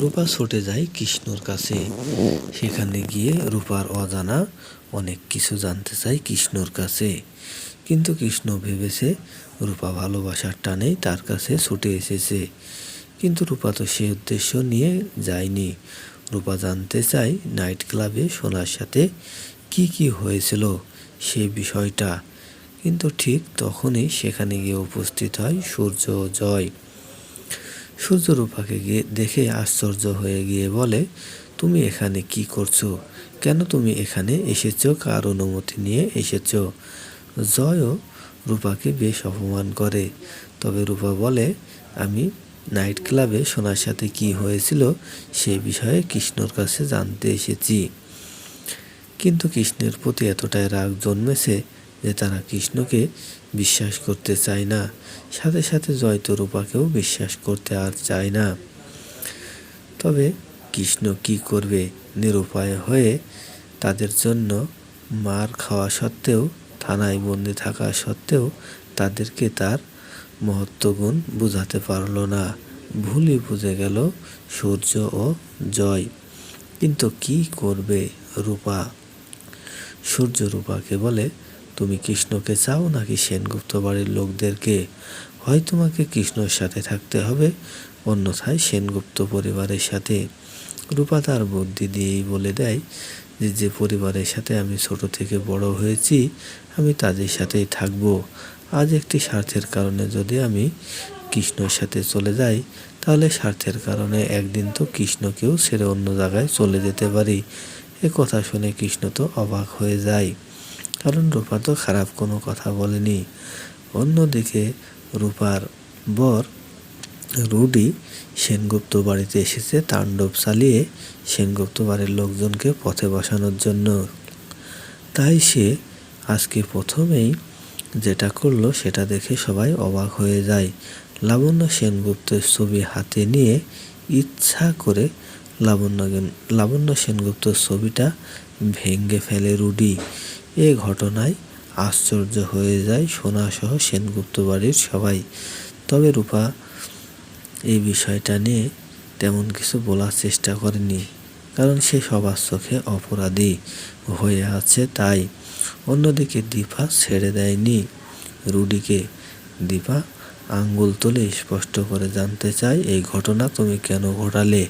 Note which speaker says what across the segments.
Speaker 1: রূপা ছুটে যায় কৃষ্ণর কাছে। সেখানে গিয়ে রূপার অজানা অনেক কিছু জানতে চায় কৃষ্ণর কাছে। কিন্তু কৃষ্ণ ভেবেছে রূপা ভালোবাসার টানেই তার কাছে ছুটে এসেছে। কিন্তু রূপা তো সে উদ্দেশ্য নিয়ে যায়নি। রূপা জানতে চায় নাইট ক্লাবে সোনার সাথে কি কি হয়েছিল সে বিষয়টা। কিন্তু ঠিক তখনই সেখানে গিয়ে উপস্থিত হয় সূর্য জয়। সূর্য রূপাকে গিয়ে দেখে আশ্চর্য হয়ে গিয়ে বলে, তুমি এখানে কি করছ? কেন তুমি এখানে এসেছ? কার অনুমতি নিয়ে এসেছ? জয়ও রূপাকে বেশ অপমান করে। তবে রূপা বলে, আমি নাইট ক্লাবে সোনার সাথে কি হয়েছিল সে বিষয়ে কৃষ্ণর কাছে জানতে এসেছি। কিন্তু কৃষ্ণের প্রতি এতটাই রাগ জন্মেছে যে তারা কৃষ্ণকে বিশ্বাস করতে চায় না, সাথে সাথে জয়তো রূপাকেও বিশ্বাস করতে আর চায় না। তবে কৃষ্ণ কি করবে? নিরুপায় হয়ে তাদের জন্য মার খাওয়া সত্ত্বেও, থানায় বন্দি থাকা সত্ত্বেও তাদেরকে তার মহত্বগুণ বুঝাতে পারল না। ভুলই বুঝে গেল সূর্য ও জয়। কিন্তু কি করবে রূপা? সূর্য রূপাকে বলে তুমি কৃষ্ণকে চাও নাকি সেনগুপ্ত বাড়ির লোকদেরকে? হয় তোমাকে কৃষ্ণর সাথে থাকতে হবে, অন্যথায় সেনগুপ্ত পরিবারের সাথে। রূপা তার বুদ্ধি দিয়েই বলে দেয় যে যে পরিবারের সাথে আমি ছোট থেকে বড় হয়েছি, আমি তাদের সাথেই থাকব। আজ একটি স্বার্থের কারণে যদি আমি কৃষ্ণর সাথে চলে যাই, তাহলে স্বার্থের কারণে একদিন তো কৃষ্ণকেও ছেড়ে অন্য জায়গায় চলে যেতে পারি। এ কথা শুনে কৃষ্ণ তো অবাক হয়ে যায়। কারণ রূপা তো খারাপ কোনো কথা বলেনি। অন্যদিকে রূপার বর রুডি সেনগুপ্ত বাড়িতে এসেছে তাণ্ডব চালিয়ে সেনগুপ্ত বাড়ির লোকজনকে পথে বসানোর জন্য। তাই সে আজকে প্রথমেই যেটা করল সেটা দেখে সবাই অবাক হয়ে যায়। লাবণ্য সেনগুপ্তের ছবি হাতে নিয়ে ইচ্ছা করে লাবণ্য লাবণ্য সেনগুপ্তর ছবিটা ভেঙ্গে ফেলে রুডি। এ ঘটনায় আশ্চর্য হয়ে যায় সোনাসহ সেনগুপ্ত বাড়ির সবাই। তবে রূপা, এই বিষয়টা নিয়ে তেমন কিছু বলার চেষ্টা করেনি, কারণ সে সবার চোখে অপরাধী হয়ে আছে তাই। অন্যদিকে দীপা ছেড়ে দেয়নি। রুডিকে, দীপা আঙ্গুল তুলে স্পষ্ট করে জানতে চাই এই ঘটনা তুমি কেন ঘটালে?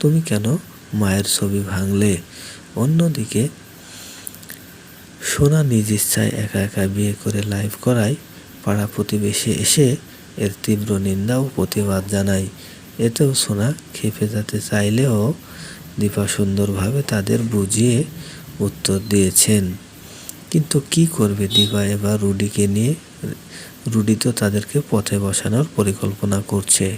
Speaker 1: তুমি কেন মায়ের ছবি ভাঙলে? অন্যদিকে সোনা নিজ ইচ্ছায় একা একা বিয়ে করে লাইভ করায় পাড়া প্রতিবেশী এসে এর তীব্র নিন্দা ও প্রতিবাদ জানায়। এতেও সোনা খেপে যেতে চাইলেও দীপা সুন্দরভাবে তাদের বুঝিয়ে উত্তর দিয়েছেন। কিন্তু কি করবে দীপা এবার রুডিকে নিয়ে? রুডি তো তাদেরকে পথে বসানোর পরিকল্পনা করছে।